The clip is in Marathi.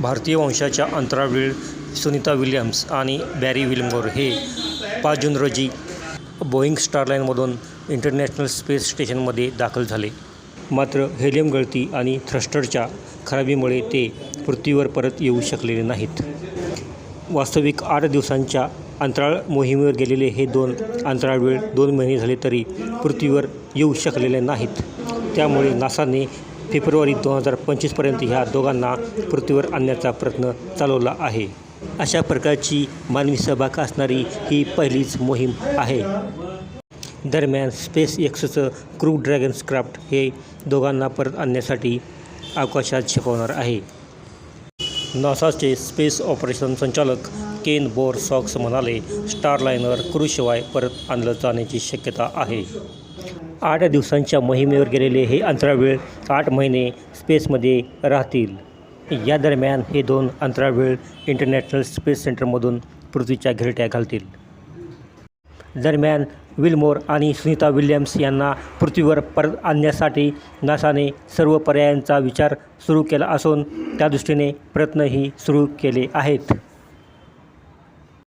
भारतीय वंशाच्या अंतराळवीर सुनीता विल्यम्स आणि बॅरी विल्मोर हे पाच जून रोजी बोईंग स्टारलाईनमधून इंटरनॅशनल स्पेस स्टेशनमध्ये दाखल झाले. मात्र हेलियम गळती आणि थ्रस्टरच्या खराबीमुळे ते पृथ्वीवर परत येऊ शकलेले नाहीत. वास्तविक आठ दिवसांच्या अंतराळ मोहिमेवर गेलेले हे दोन अंतराळवीर दोन महिने झाले तरी पृथ्वीवर येऊ शकलेले नाहीत. त्यामुळे नासाने फेब्रुवारी दोन हजार पंचवीसपर्यंत ह्या दोघांना पृथ्वीवर आणण्याचा प्रयत्न चालवला आहे. अशा प्रकारची मानवी सहभाग असणारी ही पहिलीच मोहीम आहे. दरम्यान स्पेस एक्सचं क्रू ड्रॅगन स्क्राफ्ट हे दोघांना परत आणण्यासाठी अवकाशात शिकवणार आहे. नासाचे स्पेस ऑपरेशन संचालक केन बोर सॉक्स म्हणाले स्टारलायनर क्रूशिवाय परत आणलं जाण्याची शक्यता आहे. आठ दिवसांच्या मोहिमेवर गेलेले हे अंतराळवीर आठ महिने स्पेसमध्ये राहतील. या दरम्यान हे दोन अंतराळवीर इंटरनॅशनल स्पेस सेंटरमधून पृथ्वीच्या घिरट्या घालतील. दरम्यान विल्मोर आणि सुनीता विल्यम्स यांना पृथ्वीवर परत आणण्यासाठी नासाने सर्व पर्यायांचा विचार सुरू केला असून त्या दृष्टीने प्रयत्नही सुरू केले आहेत.